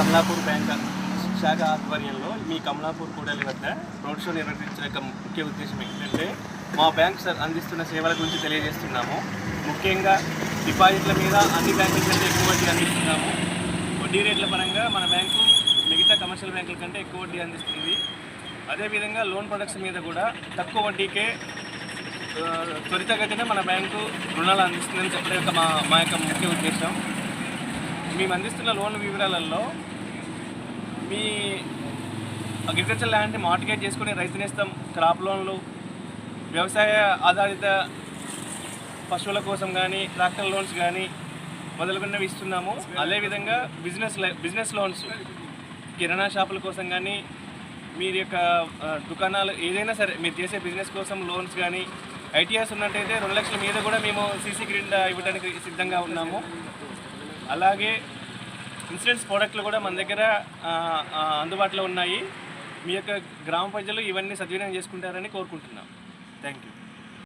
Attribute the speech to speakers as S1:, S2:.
S1: Kamalapur bank శాఖ ఆధ్వర్యంలో మీ కమలాపూర్ కూడలి వద్ద రోడ్ షో నిర్వహించిన ముఖ్య ఉద్దేశం ఏంటంటే మా బ్యాంక్ సార్ అందిస్తున్న సేవల గురించి తెలియజేస్తున్నాము. ముఖ్యంగా డిపాజిట్ల మీద అన్ని బ్యాంకుల కంటే ఎక్కువ వడ్డీ అందిస్తున్నాము. వడ్డీ రేట్ల పరంగా మన బ్యాంకు మిగతా కమర్షియల్ బ్యాంకుల కంటే ఎక్కువ వడ్డీ అందిస్తుంది. అదేవిధంగా లోన్ ప్రొడక్ట్స్ మీద కూడా తక్కువ వడ్డీకే త్వరితగతిన మన బ్యాంకు రుణాలు అందిస్తుందని చెప్పడం యొక్క మా మా యొక్క ముఖ్య ఉద్దేశం. మేము అందిస్తున్న లోన్ వివరాలలో మీ అగ్రికల్చర్ ల్యాండ్ మార్టిగేట్ చేసుకునే రైతు నేస్తం క్రాప్ లోన్లు వ్యవసాయ ఆధారిత పశువుల కోసం కానీ ట్రాక్టర్ లోన్స్ కానీ మొదలుగున్నవి ఇస్తున్నాము. అదేవిధంగా బిజినెస్ లై- బిజినెస్ లోన్స్ కిరాణా షాపుల కోసం కానీ మీరు యొక్క దుకాణాలు ఏదైనా సరే మీరు చేసే బిజినెస్ కోసం లోన్స్ కానీ ఐటీఆర్స్ ఉన్నట్టయితే రెండు లక్షల మీద కూడా మేము సీసీ గ్రిడ్ ఇవ్వడానికి సిద్ధంగా ఉన్నాము. అలాగే ఇన్సూరెన్స్ ప్రోడక్ట్లు కూడా మన దగ్గర అందుబాటులో ఉన్నాయి. మీ యొక్క గ్రామ ప్రజలు ఇవన్నీ సద్వినియోగం చేసుకుంటారని కోరుకుంటున్నాం. Thank you.